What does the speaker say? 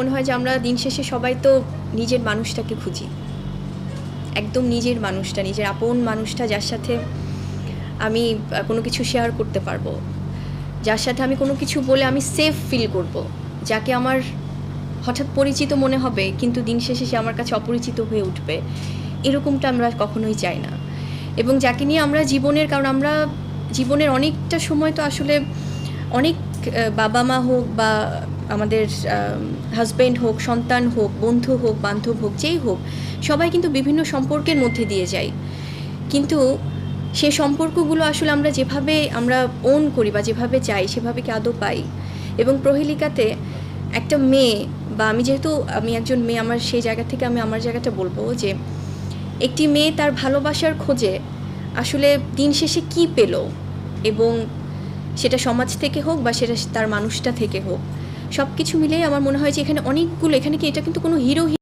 মনে হয় যে আমরা দিন শেষে সবাই তো নিজের মানুষটাকে খুঁজি। একদম নিজের মানুষটা, নিজের আপন মানুষটা যার সাথে আমি কোনো কিছু শেয়ার করতে পারব। যার সাথে আমি কোনো কিছু বলে আমি সেফ ফিল করব। যাকে আমার হঠাৎ পরিচিত মনে হবে, কিন্তু দিন শেষে সে আমার কাছে অপরিচিত হয়ে উঠবে, এরকমটা আমরা কখনোই চাই না। এবং যাকে নিয়ে আমরা জীবনের, কারণ আমরা জীবনের অনেকটা সময় তো আসলে অনেক বাবা মা হোক বা আমাদের হাজব্যান্ড হোক, সন্তান হোক, বন্ধু হোক, বান্ধব হোক, যেই হোক, সবাই কিন্তু বিভিন্ন সম্পর্কের মধ্যে দিয়ে যায়। কিন্তু সে সম্পর্কগুলো আসলে আমরা যেভাবে আমরা ওন করি বা যেভাবে চাই সেভাবে কি আদৌ পাই। এবং প্রহেলিকাতে একটা মেয়ে বা আমি যেহেতু, আমি একজন মেয়ে, আমার সেই জায়গা থেকে আমি আমার জায়গাটা বলব যে, একটি মেয়ে তার ভালোবাসার খোঁজে আসলে দিন শেষে কি পেল? এবং সেটা সমাজ থেকে হোক বা সেটা তার মানুষটা থেকে হোক সব কিছু মিলেই আমার মনে হয় যে এখানে অনেকগুলো, এখানে কি এটা কিন্তু কোনো হিরো